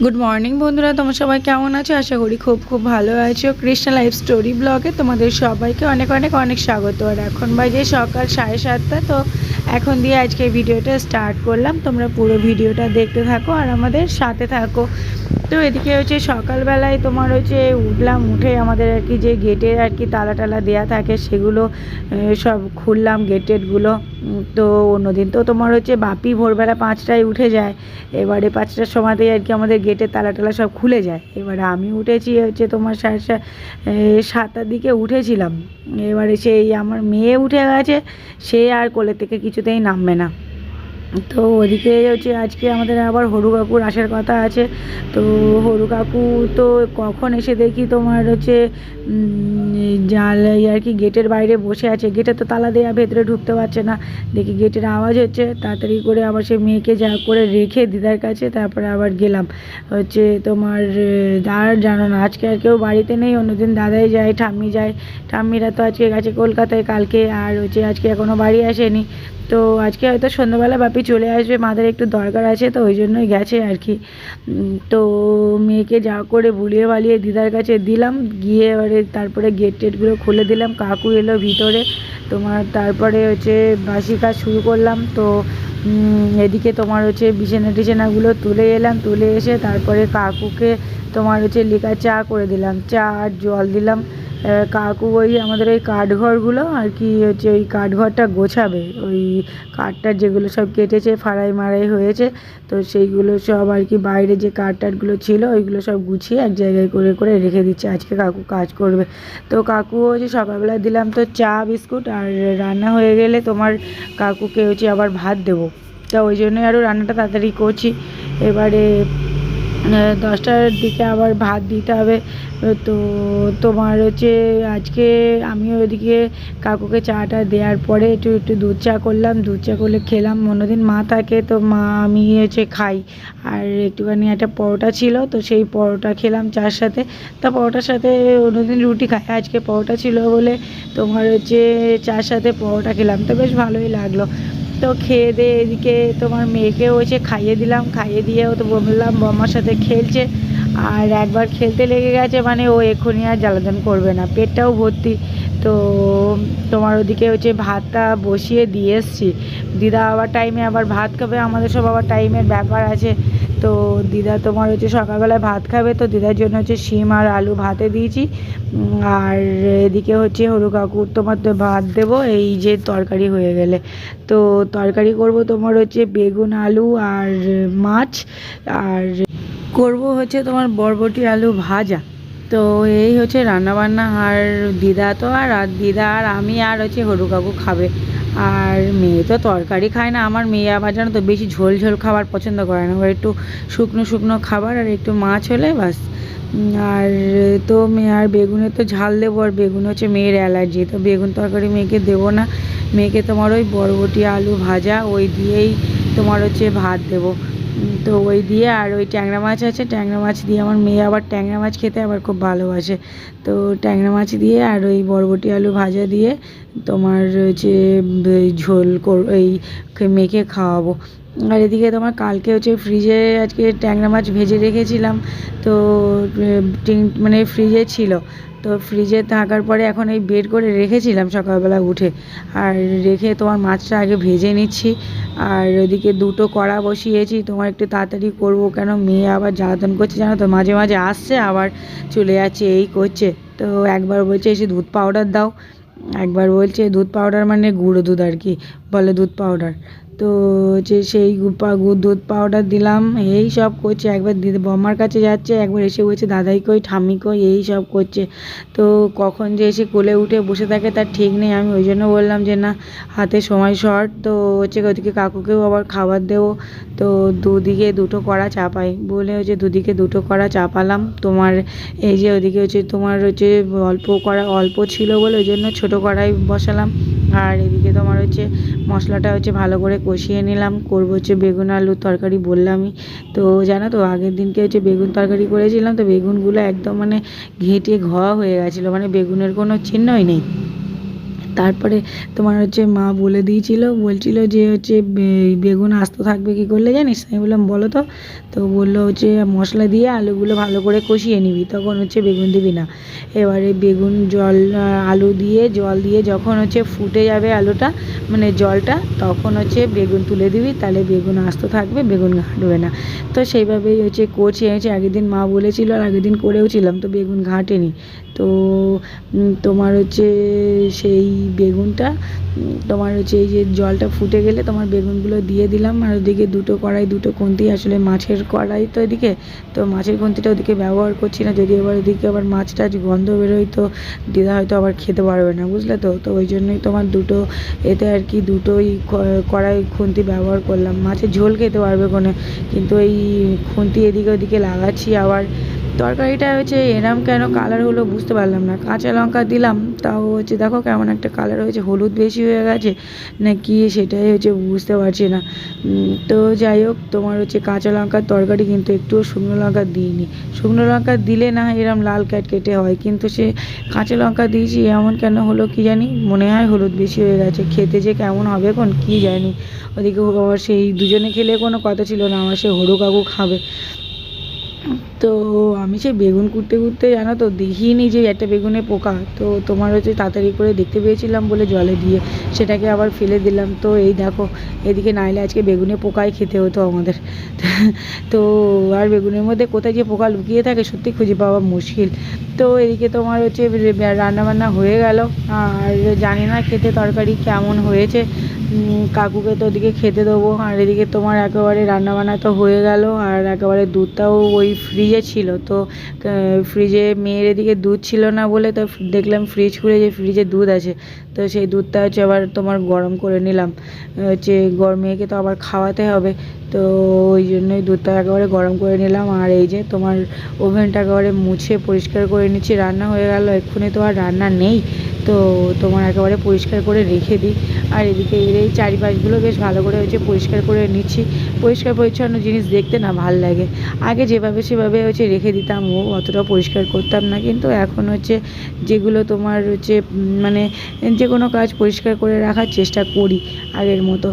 Good morning বন্ধুরা। তোমার সবাই কেমন আছো? আশা করি খুব খুব ভালো আছো। কৃষ্ণা লাইফ স্টোরি ব্লগে তোমাদের সবাইকে অনেক অনেক অনেক স্বাগত। আর এখন বাজে সকাল সাড়ে সাতটা তো এখন দিয়ে আজকে ভিডিওটা স্টার্ট করলাম। তোমরা পুরো ভিডিওটা দেখতে থাকো আর আমাদের সাথে থাকো। তো এদিকে হচ্ছে সকালবেলায় তোমার হচ্ছে উঠলাম উঠে আমাদের আর কি যে গেটের আর কি তালা টালা দেওয়া থাকে সেগুলো সব খুললাম গেট টেটগুলো উম, তো অন্যদিন তো তোমার হচ্ছে বাপি ভোরবেলা পাঁচটায় উঠে যায়। এবারে পাঁচটার সময়তেই আর কি আমাদের গেটের তালা টালা সব খুলে যায়। এবারে আমি উঠেছি হচ্ছে তোমার সাড়ে সাতটার দিকে উঠেছিলাম। এবারে সেই আমার মেয়ে উঠে গেছে, সে আর কোলে থেকে কিছুতেই নামবে না। তো ওদিকে হচ্ছে আজকে আমাদের আবার হরু কাকুর আসার কথা আছে। তো হরু কাকু তো কখন এসে দেখি তোমার হচ্ছে জাল আর কি গেটের বাইরে বসে আছে। গেটে তো তালা দেওয়া ভেতরে ঢুকতে পারছে না। দেখি গেটের আওয়াজ হচ্ছে, তাড়াতাড়ি করে আবার সে মেয়েকে যা করে রেখে দিদার কাছে, তারপরে আবার গেলাম। হচ্ছে তোমার আর জানো না, আজকে আর কেউ বাড়িতে নেই, অন্যদিন দাদাই যায়, ঠাম্মি যায়। ঠাম্মিরা তো আজকে গেছে কলকাতায় কালকে, আর হচ্ছে আজকে এখনও বাড়ি আসেনি। তো আজকে হয়তো সন্ধ্যাবেলা বাপি চলে আসবে মাদের একটু দরকার আছে, তো ওই জন্যই গেছে আর কি। তো মেয়েকে যা করে বুলিয়ে বালিয়ে দিদার কাছে দিলাম, গিয়ে এবারে তারপরে গেট টেটগুলো খুলে দিলাম, কাকু এলো ভিতরে, তোমার তারপরে হচ্ছে বাসি কাজ শুরু করলাম, তো এদিকে তোমার হচ্ছে বিছানা টিছানাগুলো তুলে এলাম, তুলে এসে তারপরে কাকুকে তোমার হচ্ছে লিকা চা করে দিলাম, চা আর জল দিলাম কাকু ওই আমাদের ওই কাঠঘরগুলো আর কি হচ্ছে ওই কাঠঘরটা গোছাবে। ওই কাঠটার যেগুলো সব কেটেছে, ফাড়াই মারাই হয়েছে, তো সেইগুলো সব আর কি বাইরে যে কাঠ টাঠগুলো ছিল, ওইগুলো সব গুছিয়ে এক জায়গায় করে করে রেখে দিচ্ছে। আজকে কাকু কাজ করবে। তো কাকু হচ্ছে সকালবেলা দিলাম তো চা, বিস্কুট আর রান্না হয়ে গেলে তোমার কাকুকে হচ্ছে আবার ভাত দেবো। তা ওই জন্যই আরও রান্নাটা তাড়াতাড়ি করছি। এবারে দশটার দিকে আবার ভাত দিতে হবে। তো তোমার হচ্ছে আজকে আমি ওইদিকে কাকুকে চাটা দেওয়ার পরে একটু একটু দুধ চা করলাম। দুধ চা করলে খেলাম। অন্যদিন মা থাকে তো মা, আমি হচ্ছে খাই। আর একটুখানি একটা পরোটা ছিল, তো সেই পরোটা খেলাম চার সাথে। তা পরোটার সাথে অন্যদিন রুটি খাই। আজকে পরোটা ছিল বলে তোমার হচ্ছে চার সাথে পরোটা খেলাম। তো বেশ ভালোই লাগল। তো খেয়ে দিয়ে এদিকে তোমার মেয়েকে হয়েছে খাইয়ে দিলাম, খাইয়ে দিয়ে ও তো বললাম বম্মার সাথে খেলছে। আর একবার খেলতে লেগে গেছে মানে ও এক্ষুনি আর জ্বালাতন করবে না, পেটটাও ভর্তি। তো তোমার ওদিকে হচ্ছে ভাতটা বসিয়ে দিয়ে এসছি। দিদা আবার টাইমে আবার ভাত খাবে, আমাদের সব আবার টাইমের ব্যাপার আছে। তো দিদা তোমার হচ্ছে সকালবেলায় ভাত খাবে, তো দিদার জন্য হচ্ছে শিম আর আলু ভাতে দিয়েছি। আর এদিকে হচ্ছে হরু কাকুর তোমার তো ভাত দেবো, এই যে তরকারি হয়ে গেলে। তো তরকারি করব তোমার হচ্ছে বেগুন আলু আর মাছ, আর করব হচ্ছে তোমার বরবটি আলু ভাজা। তো এই হচ্ছে রান্নাবান্না আর দিদা তো আর দিদা আর আমি আর হচ্ছে হরু কাকু খাবে। আর মেয়ে তো তরকারি খায় না, আমার মেয়ে আবার জানো তো বেশি ঝোল ঝোল খাবার পছন্দ করে না। একটু শুকনো শুকনো খাবার আর একটু মাছ হলে বাস আর তো মেয়ে, আর বেগুনে তো ঝাল দেবো, আর বেগুন হচ্ছে মেয়ের অ্যালার্জি। তো বেগুন তরকারি মেয়েকে দেবো না। মেয়েকে তোমার ওই বরবটি আলু ভাজা, ওই দিয়েই তোমার হচ্ছে ভাত দেবো। তো ওই দিয়ে আর ওই ট্যাংরা মাছ আছে। ট্যাংরা মাছ দিয়ে আমার মেয়ে আবার ট্যাংরা মাছ খেতে আবার খুব ভালোবাসে। তো ট্যাংরা মাছ দিয়ে আর ওই বরবটি আলু ভাজা দিয়ে তোমার হচ্ছে ঝোল কর এই মেখে খাওয়াবো। আর এদিকে তোমার কালকে হচ্ছে ফ্রিজে আজকে ট্যাংরা মাছ ভেজে রেখেছিলাম, তো মানে ফ্রিজে ছিল। তো ফ্রিজে থাকার পরে এখন এই বের করে রেখেছিলাম সকালবেলা উঠে। আর রেখে তোমার মাছটা আগে ভেজে নিচ্ছি। আর ওদিকে দুটো কড়া বসিয়েছি, তোমার একটু তাড়াতাড়ি করব কেন? মেয়ে আবার জ্বালাতন করছে, জানো তো? মাঝে মাঝে আসছে, আবার চলে যাচ্ছে, এই করছে। তো একবার বলছে, এসে দুধ পাউডার দাও। একবার বলছে, দুধ পাউডার মানে গুঁড়ো দুধ আর কি। বলে, দুধ পাউডার তো হচ্ছে সেই পা- দুধ, পাউডার দিলাম, এই সব করছে। একবার দিদি বম্মার কাছে যাচ্ছে, একবার এসে বলছে, দাদাই কই, ঠাম্মি কই? এই সব করছে। তো কখন যে এসে কোলে উঠে বসে থাকে, তার ঠিক নেই। আমি ওই জন্য বললাম যে, না, হাতে সময় শর্ট। তো হচ্ছে ওদিকে কাকুকেও আবার খাবার দেবো। তো দুদিকে দুটো কড়া চাপাই। বলে হচ্ছে দুদিকে দুটো কড়া চাপালাম। তোমার এই যে ওদিকে হচ্ছে তোমার হচ্ছে অল্প কড়া, অল্প ছিল বলে ওই জন্য ছোটো কড়াই বসালাম। আর এদিকে তোমার হচ্ছে মশলাটা হচ্ছে ভালো করে কষিয়ে নিলাম। করব হচ্ছে বেগুন, আলুর তরকারি বললামই। তো জানো তো, আগের দিনকে হচ্ছে বেগুন তরকারি করেছিলাম, তো বেগুনগুলো একদম মানে ঘেঁটে ঘ হয়ে গেছিল। মানে বেগুনের কোনো চিহ্নই নেই। তারপরে তোমার হচ্ছে মা বলে দিয়েছিল, বলছিল যে হচ্ছে বেগুন আস্ত থাকবে কি করলে জানিস? আমি বললাম, বলো তো। তো বলল হচ্ছে, মশলা দিয়ে আলুগুলো ভালো করে কষিয়ে নিবি, তখন হচ্ছে বেগুন দিবি না। এবারে বেগুন জল আলু দিয়ে, জল দিয়ে যখন হচ্ছে ফুটে যাবে আলুটা মানে জলটা, তখন হচ্ছে বেগুন তুলে দিবি, তাহলে বেগুন আস্ত থাকবে, বেগুন ঘাঁটবে না। তো সেইভাবেই হচ্ছে করছি হচ্ছে আগের দিন মা বলেছিল, আর আগের দিন করেও ছিলাম, তো বেগুন ঘাঁটেনি। তো তোমার হচ্ছে সেই বেগুনটা তোমার হচ্ছে এই যে জলটা ফুটে গেলে তোমার বেগুনগুলো দিয়ে দিলাম। আর ওদিকে দুটো কড়াই, দুটো খুন্তি, আসলে মাছের কড়াই তো এদিকে, তো মাছের খুন্তিটা ওদিকে ব্যবহার করছি না। যদি এবার ওদিকে আবার মাছ টাছ গন্ধ বেরোয় তো দিদা হয়তো আবার খেতে পারবে না, বুঝলে তো? তো ওই জন্যই তোমার দুটো, এতে আর কি দুটোই কড়াই খুন্তি ব্যবহার করলাম। মাছের ঝোল খেতে পারবে কোনো, কিন্তু এই খুন্তি এদিকে ওদিকে লাগাচ্ছি আবার তরকারিটা হচ্ছে এরম কেন? কালার হলো বুঝতে পারলাম না। কাঁচা লঙ্কা দিলাম, তাও হচ্ছে দেখো কেমন একটা কালার হয়েছে। হলুদ বেশি হয়ে গেছে, না কি সেটাই হচ্ছে বুঝতে পারছি না। তো যাই হোক, তোমার হচ্ছে কাঁচা লঙ্কার তরকারি কিন্তু একটুও শুকনো লঙ্কা দিইনি। শুকনো লঙ্কা দিলে না এরম লাল ক্যাট কেটে হয়, কিন্তু সে কাঁচা লঙ্কা দিয়েছি এমন কেন হলো কি জানি? মনে হয় হলুদ বেশি হয়ে গেছে। খেতে যে কেমন হবে কোন কি জানি? ওদিকে আবার সেই দুজনে খেলে কোনো কথা ছিল না আমার সে হরু কাকু খাবে। তো আমি সে বেগুন কুটতে কুটতে, জানো তো, দেখিনি যে একটা বেগুনে পোকা। তো তোমার হচ্ছে তাড়াতাড়ি করে দেখতে পেয়েছিলাম বলে জলে দিয়ে সেটাকে আবার ফেলে দিলাম। তো এই দেখো, এদিকে নাইলে আজকে বেগুনে পোকাই খেতে হতো আমাদের। তো আর বেগুনের মধ্যে কোথায় যে পোকা লুকিয়ে থাকে সত্যি খুঁজে পাওয়া মুশকিল। তো এদিকে তোমার হচ্ছে রান্না বান্না হয়ে গেল। আর জানি না খেতে তরকারি কেমন হয়েছে। কাকুকে তো ওদিকে খেতে দেবো। আর এদিকে তোমার একেবারে রান্না বান্না তো হয়ে গেল, আর একেবারে দুধটাও ওই ফ্রিজে ছিল। তো ফ্রিজে মেয়ের এদিকে দুধ ছিল না বলে তো দেখলাম ফ্রিজ খুলে যে ফ্রিজে দুধ আছে। তো সেই দুধটা হচ্ছে আবার তোমার গরম করে নিলাম। হচ্ছে গরম মেয়েকে তো আবার খাওয়াতে হবে। তো ওই জন্যই দুধটা একেবারে গরম করে নিলাম। আর এই যে তোমার ওভেনটা একেবারে মুছে পরিষ্কার করে নিচ্ছি। রান্না হয়ে গেল, এক্ষুনি তো আর রান্না নেই। তো তোমার একেবারে পরিষ্কার করে রেখে দিই। আর এদিকে এই চারিপাশগুলো বেশ ভালো করে হচ্ছে পরিষ্কার করে নিচ্ছি। পরিষ্কার পরিচ্ছন্ন জিনিস দেখতে না ভালো লাগে। আগে যেভাবে সেভাবে হচ্ছে রেখে দিতাম, ও অতটা পরিষ্কার করতাম না। কিন্তু এখন হচ্ছে যেগুলো তোমার হচ্ছে মানে যে কোনো কাজ পরিষ্কার করে রাখার চেষ্টা করি আগের মতো।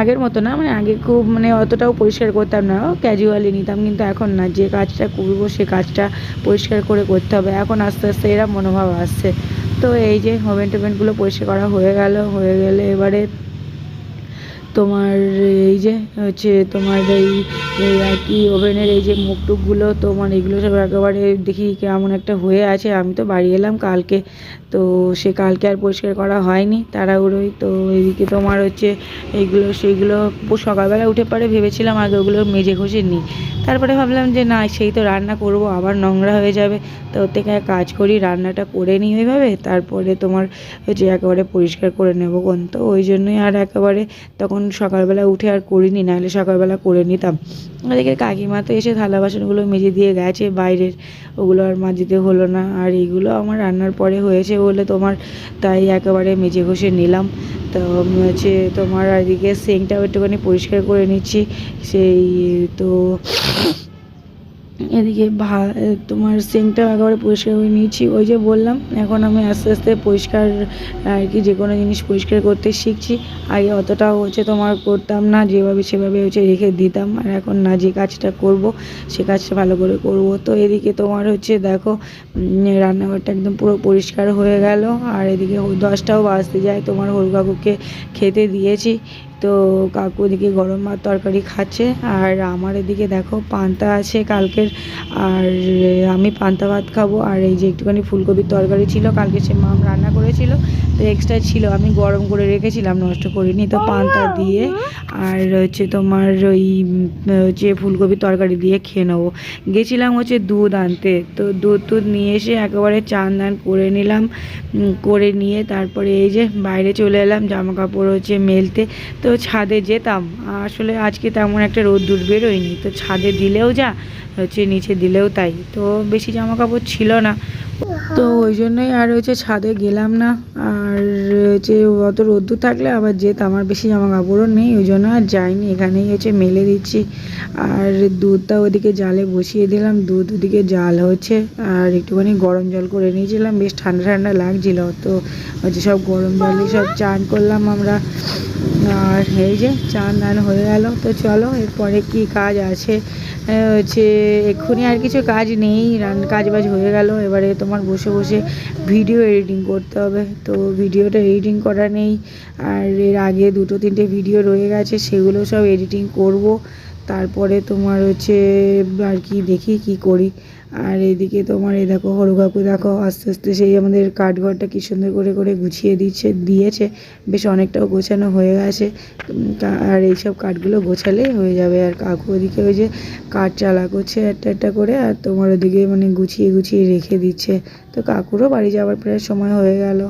আগের মতো না মানে আগে খুব মানে অতটাও পরিষ্কার করতাম না। ক্যাজুয়ালি নিতাম, কিন্তু এখন না। যে কাজটা করব সে কাজটা পরিষ্কার করে করতে হবে। এখন আস্তে আস্তে এরা মনোভাব আসছে। তো এই যে হোমেন্ট টোমেন্টগুলো পরিষ্কার করা হয়ে গেল হয়ে গেলে এবারে তোমার, এই যে হচ্ছে তোমার এই আর কি ওভেনের এই যে মুখ টুকগুলো তোমার এগুলো সব একেবারে দেখি কেমন একটা হয়ে আছে। আমি তো বাড়ি এলাম কালকে, তো সে কালকে আর পরিষ্কার করা হয়নি তাড়াহুড়োই। তো এদিকে তোমার হচ্ছে এইগুলো সেইগুলো সকালবেলা উঠে পরে ভেবেছিলাম আগে ওগুলো মেজে ঘষে নিই। তারপরে ভাবলাম যে না, সেই তো রান্না করব, আবার নোংরা হয়ে যাবে। তো ওর থেকে কাজ করি, রান্নাটা করে নিই ওইভাবে, তারপরে তোমার হচ্ছে একেবারে পরিষ্কার করে নেব কোন। তো ওই জন্যই আর একেবারে তখন সকালবেলা উঠে আর করিনি, নাহলে সকালবেলা করে নিতাম। ওদিকে কাকিমা তো এসে থালা বাসনগুলো মেজে দিয়ে গেছে, বাইরের ওগুলো আর মাজিতে হলো না। আর এইগুলো আমার রান্নার পরে হয়েছে বলে তোমার, তাই একেবারে মেজে ঘষে নিলাম। তো হচ্ছে তোমার এদিকে সিঙ্কটাও একটুখানি পরিষ্কার করে নিচ্ছি। সেই তো এদিকে ভা তোমার সিঙ্কটাও একেবারে পরিষ্কার করে নিয়েছি। ওই যে বললাম, এখন আমি আস্তে আস্তে পরিষ্কার, আর কি যে কোনো জিনিস পরিষ্কার করতে শিখছি। আগে অতটাও হচ্ছে তোমার করতাম না, যেভাবে সেভাবে হচ্ছে রেখে দিতাম। আর এখন না, যে কাজটা করব, সে কাজটা ভালো করে করব। তো এদিকে তোমার হচ্ছে দেখো রান্নাঘরটা একদম পুরো পরিষ্কার হয়ে গেল। আর এদিকে দশটাও বাজতে যায়, তোমার হরু কাকুকে খেতে দিয়েছি। তো কাকু এদিকে গরম ভাত তরকারি খাচ্ছে, আর আমার এদিকে দেখো পান্তা আছে কালকের, আর আমি পান্তা ভাত খাব, আর এই যে একটুখানি ফুলকপির তরকারি ছিল, কালকে সে মাম রান্না করেছিল, তো এক্সট্রা ছিল, আমি গরম করে রেখেছিলাম, নষ্ট করিনি, তো পান্তা দিয়ে, আর হচ্ছে তোমার ওই হচ্ছে ফুলকপির তরকারি দিয়ে খেয়ে নেব। গেছিলাম হচ্ছে দুধ আনতে, তো দুধ টুধ নিয়ে এসে একেবারে চান দান করে নিলাম করে নিয়ে তারপরে এই যে বাইরে চলে এলাম জামা কাপড় হচ্ছে মেলতে, তো ছাদে যেতাম। আসলে আজকে তেমন একটা রোদ্দুর বেরোয়নি। তো ছাদে দিলেও যা, হচ্ছে নিচে দিলেও তাই। তো বেশি জামা কাপড় ছিল না। তো ওই জন্যই আর হচ্ছে ছাদে গেলাম না। আর হচ্ছে অত রোদ্দুর থাকলে আবার যেত, আমার বেশি জামা কাপড়ও নেই, ওই জন্য আর যাইনি। এখানেই হচ্ছে মেলে দিচ্ছি। আর দুধটা ওদিকে জালে বসিয়ে দিলাম, দুধ ওদিকে জাল হচ্ছে। আর একটুখানি গরম জল করে নিয়েছিলাম, বেশ ঠান্ডা ঠান্ডা লাগছিল। তো হচ্ছে সব গরম জলে সব চান করলাম আমরা। আর এই যে চান দান হয়ে গেল। তো চলো, এরপরে কি কাজ আছে? হচ্ছে এক্ষুনি আর কিছু কাজ নেই, রান কাজ বাজ হয়ে গেল। এবারে তোমার বসে বসে ভিডিও এডিটিং করতে হবে। তো ভিডিওটা এডিটিং করা নেই, আর এর আগে দুটো, তিনটে ভিডিও রয়ে গেছে, সেগুলো সব এডিটিং করব। তারপরে তোমার হচ্ছে আর কি দেখি কি করি। আর এদিকে তোমার, এই দেখো, হরু কাকু, দেখো, আস্তে আস্তে সেই আমাদের কাঠঘরটা কি সুন্দর করে করে গুছিয়ে দিচ্ছে, দিয়েছে। বেশ অনেকটাও গোছানো হয়ে গেছে। আর এইসব কাঠগুলো গোছালেই হয়ে যাবে। আর কাকু ওদিকে ওই যে কাঠ চালা করছে একটা একটা করে, আর তোমার ওদিকে মানে গুছিয়ে গুছিয়ে রেখে দিচ্ছে। তো কাকুরও বাড়ি যাওয়ার প্রায় সময় হয়ে গেল।